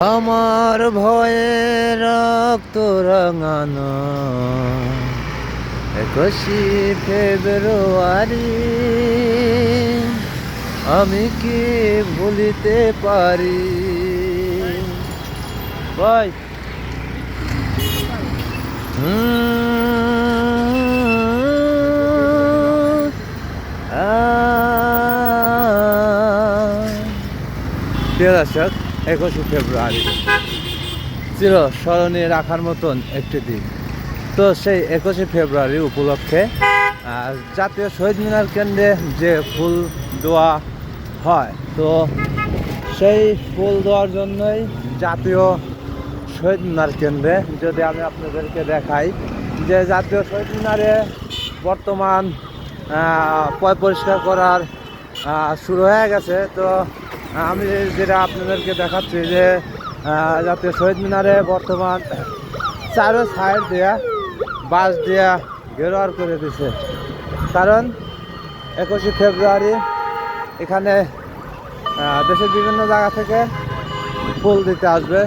আমার ভয়ে রক্ত রাঙানো। একুশে ফেব্রুয়ারি আমি কি ভুলিতে পারি? ভাই। প্রিয় দর্শক একুশে ফেব্রুয়ারি। ছিল স্মরণে রাখার মতন একটি দিন। তো সেই একুশে ফেব্রুয়ারি উপলক্ষে জাতীয় শহীদ মিনার কেন্দ্রে যে ফুল দেওয়া হয়, তো সেই ফুল দেওয়ার জন্যই জাতীয় শহীদ মিনার কেন্দ্রে যদি আমি আপনাদেরকে দেখাই যে জাতীয় শহীদ মিনারে বর্তমান পয় পরিষ্কার করার শুরু হয়ে গেছে, তো আমি যেটা আপনাদেরকে দেখাচ্ছি যে যাতে জাতীয় শহীদ মিনারে বর্তমান চারো সাইড দেয়া, বাস দেয়া ঘেরোয়ার করে দিছে। কারণ একুশে ফেব্রুয়ারি এখানে দেশের বিভিন্ন জায়গা থেকে ফুল দিতে আসবে।